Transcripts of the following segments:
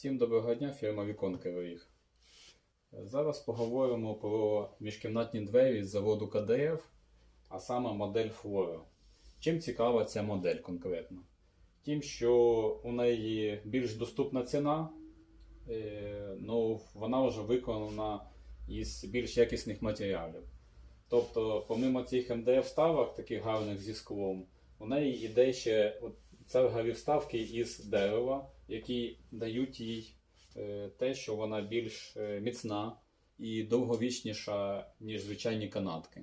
Всім доброго дня, фірма Вікон Кривий. Зараз поговоримо про міжкімнатні двері з заводу КДФ, а саме модель Flora. Чим цікава ця модель конкретно? Тим, що у неї більш доступна ціна, е, ну, вона вже виконана із більш якісних матеріалів. Тобто, помимо цих МДФ вставок, таких гарних зі склом, у неї йде ще от, цергові вставки із дерева, які дають їй е, те, що вона більш е, міцна і довговічніша, ніж звичайні канатки.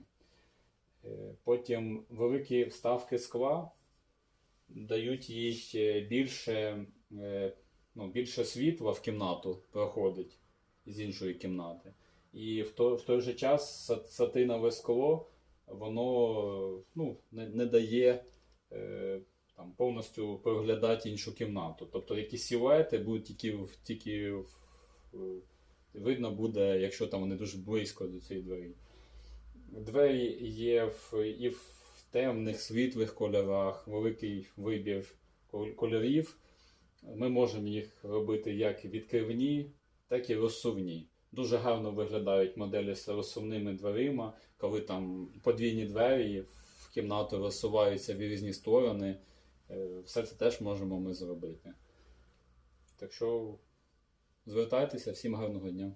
Е, Потім великі вставки скла дають їй більше, ну, більше світла в кімнату проходить з іншої кімнати. І в той, в той же час сатинове скло воно ну, не, не дає там, повністю проглядати іншу кімнату. Тобто якісь силуети будуть тільки, тільки видно буде, якщо там вони дуже близько до цієї двері. Двері є в, і в темних, світлих кольорах, великий вибір кольорів. Ми можемо їх робити як відкривні, так і розсувні. Дуже гарно виглядають моделі з розсувними дверима, коли там подвійні двері в кімнату розсуваються в різні сторони. Е, Все це теж можемо ми зробити. Так що звертайтеся, всім гарного дня.